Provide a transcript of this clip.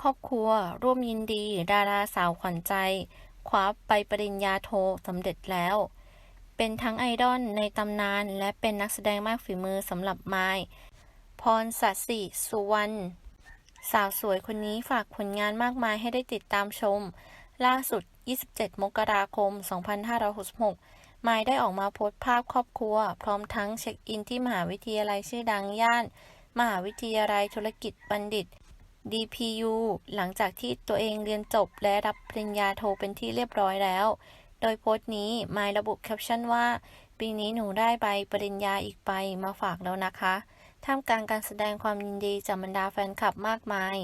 ครอบครัว ร่วมยินดี ดาราสาวขวัญใจ คว้าใบปริญญาโทสำเร็จแล้ว เป็นทั้งไอดอลในตำนาน และเป็นนักแสดงมากฝีมือสำหรับไมายพรสัสิสุวรรณสาวสวยคนนี้ฝากผลงานมากมายให้ได้ติดตามชม ล่าสุด 27 มกราคม 2566มายได้ออกมาโพสต์ภาพครอบครัว พร้อมทั้งเช็คอินที่มหาวิทยาลัยชื่อดังย่าน มหาวิทยาลัยธุรกิจบัณฑิต DPU หลังจากที่ตัวเองเรียนจบและรับปริญญาโทเป็นที่เรียบร้อยแล้ว โดยโพสต์นี้มายระบุแคปชั่นว่า ปีนี้หนูได้ใบปริญญาอีกใบมาฝากแล้วนะคะ ท่ามกลางการแสดงความยินดีจากบรรดาแฟนคลับมากมาย